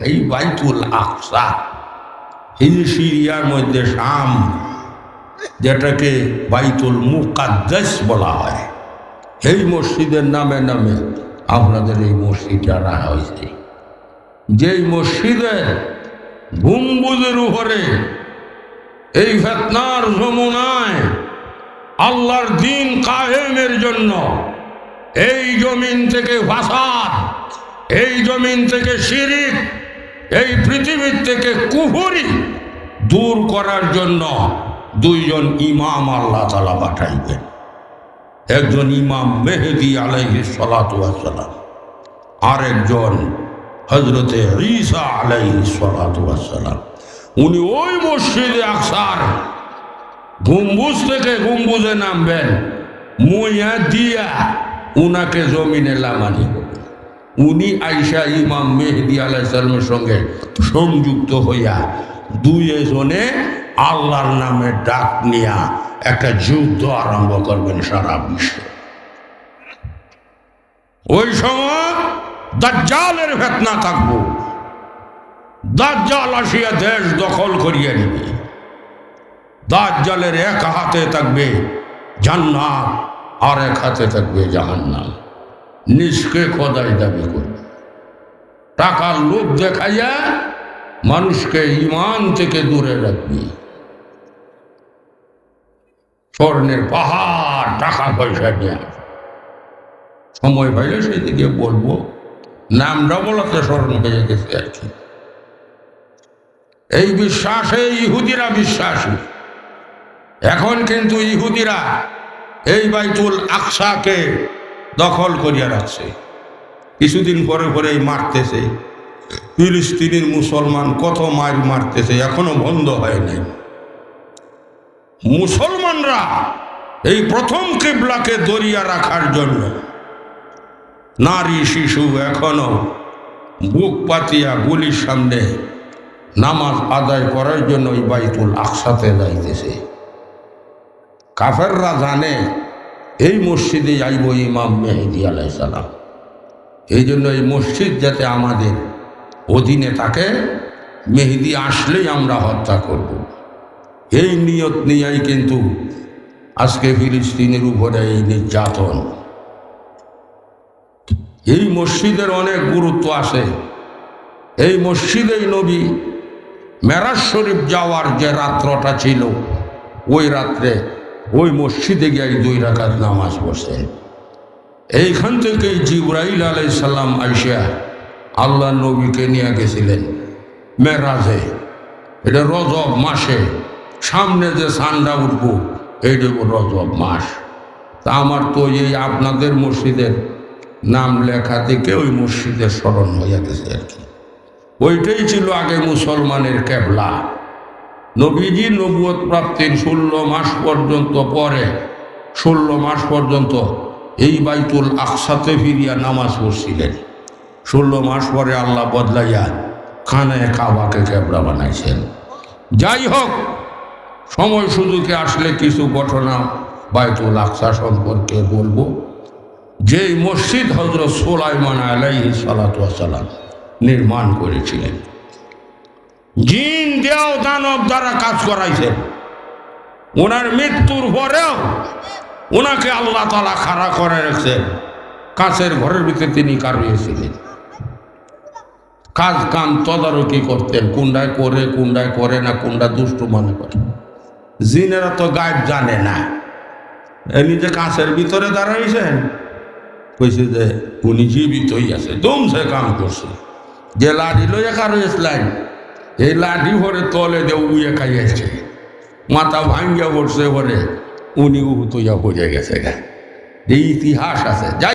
এই বাইতুল আকসা এই সিরিয়ার মধ্যে শাম, যেটাকে বাইতুল মুকাদ্দাস বলা হয়। এই মসজিদের নামে নামে আপনাদের এই মসজিদটা রাখা হয়েছে। যেই মসজিদের গম্বুজের উপরে এই ফেতনার যমুনায় আল্লাহর দিন কায়েমের জন্য এই জমিন থেকে ফাসাদ, এই জমিন থেকে শিরিক এই পৃথিবীর থেকে কুহুরি দূর করার জন্য দুইজন ইমাম আল্লাহ তালা পাঠাইবেন। একজন ইমাম মেহেদি আলাইহি সালাম আর একজন হজরতে ঈসা আলাইহি সালাম উনি ওই মসজিদে আকসার, গম্বুজ থেকে গম্বুজে নামবেন, মুইয়া দিয়া উনাকে জমিনে লামানি। হবে উনি আইসা ইমাম মেহেদি আলাইসালামের সঙ্গে সংযুক্ত হইয়া দুইজনে আল্লাহর নামে ডাক নিয়া একটা যুদ্ধ আরম্ভ করবেন সারা বিশ্বে। ওই সময় দাজ্জালের ভেতনা থাকব। দাজ্জাল আসিয়া দেশ দখল করিয়া নিবে। দাজ্জালের এক হাতে থাকবে জান্নাত আর এক হাতে থাকবে জাহান্নাম। নিজকে খোদাই দাবি করবে। টাকার লোভ দেখাইয়া মানুষকে ইমান থেকে দূরে রাখবি। স্বর্ণের পাহাড়, টাকা পয়সা নিয়ে। সময় পাইলে সেদিকে বলব। নামটা বলাতে স্মরণ হয়ে গেছে আর কি। এই বিশ্বাসে ইহুদিরা বিশ্বাসী। এখন কিন্তু ইহুদিরা এই বাইতুল আকসাকে দখল করিয়া রাখছে। কিছুদিন পরে পরেই মারতেছে। ফিলিস্তিনের মুসলমান কত মার মারতেছে, এখনও বন্ধ হয় নাই। মুসলমানরা এই প্রথম কেবলাকে দরিয়া রাখার জন্য নারী, শিশু এখনও বুক পাতিয়া গুলির সামনে নামাজ আদায় করার জন্য ওই বাইতুল আকসাতে যাইতেছে। কাফেররা জানে এই মসজিদে যাইব ইমাম মেহেদি আলাই সালাম। এই জন্য এই মসজিদ যাতে আমাদের অধীনে থাকে, মেহেদি আসলেই আমরা হত্যা করব। এই নিয়ত নিয়েই কিন্তু আজকে ফিলিস্তিনের উপরে এই নির্যাতন। এই মসজিদের অনেক গুরুত্ব আছে। এই মসজিদেই নবী মেরাজ শরীফ যাওয়ার যে রাত্রটা ছিল, ওই রাত্রে ওই মসজিদে গিয়ে দুই রাকাত নামাজ পড়ছেন এইখান থেকে জিব্রাইল আলাই সাল্লাম আইসা আল্লাহ নবীকে নিয়ে গেছিলেন মেরাজে। এটা রজব মাসে। সামনে যে সান্ডা উঠব, এইটা রজব মাস। তা আমার তো এই আপনাদের মসজিদের নাম লেখা থেকে ওই মসজিদের স্মরণ হইয়া গেছে আর কি। ওইটাই ছিল আগে মুসলমানের কেবলা নবীজি নবুয়ত প্রাপ্তির ষোলো মাস পর্যন্ত পরে, ষোলো মাস পর্যন্ত এই বাইতুল আকসাতে ফিরিয়া নামাজ পড়ছিলেন। ষোলো মাস পরে আল্লাহ বদলাইয়া খানে কাবাকে কেবলা বানাইছেন। যাই হোক, সময় সুযোগে আসলে কিছু ঘটনা বাইতুল আকসা সম্পর্কে বলব। যে মসজিদ হজরত সোলাইমান আলাইহি সালাতাম নির্মাণ করেছিলেন। জিন দেও দানব দ্বারা কাজ করাইছে। ওনার মৃত্যুর পরেও ওনাকে আল্লাহ তালা খাড়া করে রেখেছেন কাছের ঘরের ভিতরে তিনি কারুয়েছিলেন কাজ কাম তদারকি করতেন, কুন্ডায় করে কুন্ডায় করে না, কুন্ডা দুষ্টু মনে করে। জিনেরা তো গায়েব জানে না। এমনি যে কাছের ভিতরে দাঁড়াইছেন। কইছে যে উনি জীবিতই আছে দমছে কাম করছে। যে লাঠি লইয়া কারও এসলাইন। এই লাঠি ভরে তলে দিয়ে উয়ে খাইয়াছে। মাথা ভাঙ্গিয়া পড়ছে ভরে উনি উহুতইয়া পড়ে গেছে এই ইতিহাস আছে। যাই